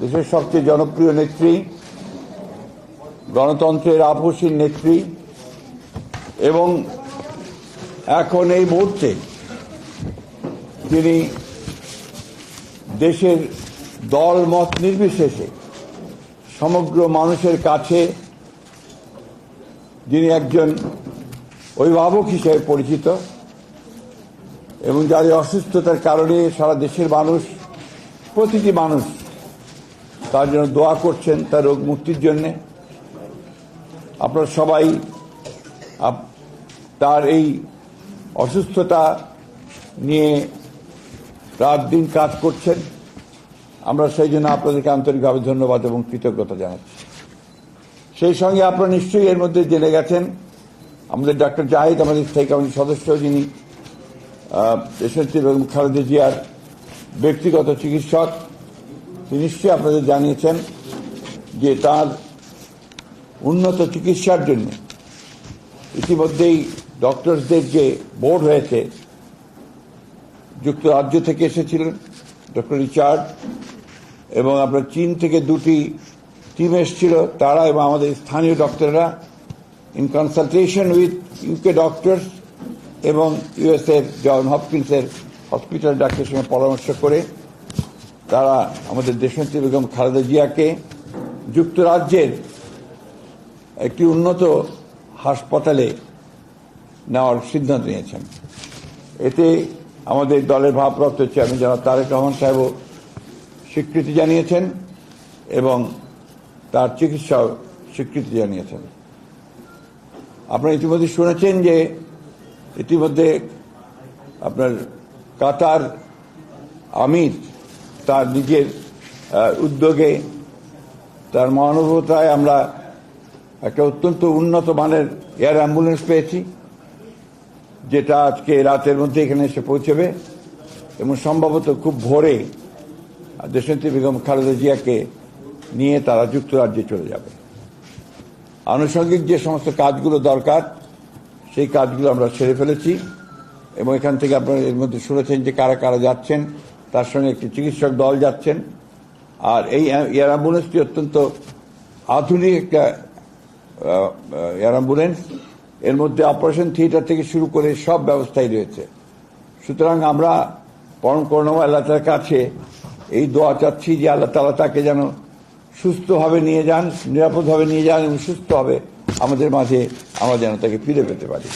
দেশের সবচেয়ে জনপ্রিয় নেত্রী, গণতন্ত্রের আপসীন নেত্রী এবং এখন এই মুহূর্তে তিনি দেশের দল মত নির্বিশেষে সমগ্র মানুষের কাছে যিনি একজন অভিভাবক হিসেবে পরিচিত এবং যাদের অসুস্থতার কারণে সারা দেশের মানুষ, প্রতিটি মানুষ তার জন্য দোয়া করছেন তার রোগ মুক্তির জন্যে। আপনারা সবাই তার এই অসুস্থতা নিয়ে রাত দিন কাজ করছেন। আমরা সেই জন্য আপনাদেরকে আন্তরিকভাবে ধন্যবাদ এবং কৃতজ্ঞতা জানাচ্ছি। সেই সঙ্গে আপনারা নিশ্চয়ই এর মধ্যে জেনে গেছেন, আমাদের ডাক্তার জাহিদ আমাদের স্থায়ী কমিটির সদস্য, যিনি বেগম খালেদা জিয়ার ব্যক্তিগত চিকিৎসক। নিশ্চয়ই আপনাদের জানিয়েছেন যে তার উন্নত চিকিৎসার জন্য ইতিমধ্যেই ডক্টরসদের যে বোর্ড হয়েছে, যুক্তরাজ্য থেকে এসেছিলেন ডক্টর রিচার্ড এবং আপনার চীন থেকে দুটি টিম এসেছিল, তারা এবং আমাদের স্থানীয় ডক্টররা in consultation with UK doctors এবং ইউএসএর জন হপকিন্সের হসপিটাল ডাক্তারের সঙ্গে পরামর্শ করে তারা আমাদের দেশনেত্রী বেগম খালেদা জিয়াকে যুক্তরাজ্যের একটি উন্নত হাসপাতালে নেওয়ার সিদ্ধান্ত নিয়েছেন। এতে আমাদের দলের ভারপ্রাপ্ত চেয়ারম্যান জনাব তারেক রহমান সাহেবও স্বীকৃতি জানিয়েছেন এবং তার চিকিৎসাও স্বীকৃতি জানিয়েছেন। আপনারা ইতিমধ্যে শুনেছেন যে ইতিমধ্যে আপনার কাতার আমির তার নিজের উদ্যোগে, তার মহানুভবতায় আমরা একটা অত্যন্ত উন্নত মানের এয়ার অ্যাম্বুলেন্স পেয়েছি, যেটা আজকে রাতের মধ্যে এখানে এসে পৌঁছবে এবং সম্ভবত খুব ভোরে দেশনেত্রী বেগম খালেদা জিয়াকে নিয়ে তারা যুক্তরাজ্যে চলে যাবে। আনুষঙ্গিক যে সমস্ত কাজগুলো দরকার, সেই কাজগুলো আমরা সেরে ফেলেছি এবং এখান থেকে আপনারা এর মধ্যে শুনেছেন যে কারা কারা যাচ্ছেন। তার সঙ্গে একটি চিকিৎসক দল যাচ্ছেন। আর এই এয়ার অ্যাম্বুলেন্সটি অত্যন্ত আধুনিক একটা এয়ার অ্যাম্বুলেন্স। এর মধ্যে অপারেশন থিয়েটার থেকে শুরু করে সব ব্যবস্থাই রয়েছে। সুতরাং আমরা পরম করুণাময় আল্লাহ কাছে এই দোয়া চাচ্ছি যে আল্লাহ তালা তাকে যেন সুস্থভাবে নিয়ে যান, নিরাপদভাবে নিয়ে যান এবং সুস্থভাবে আমাদের মাঝে আমরা যেন তাকে ফিরে পেতে পারি।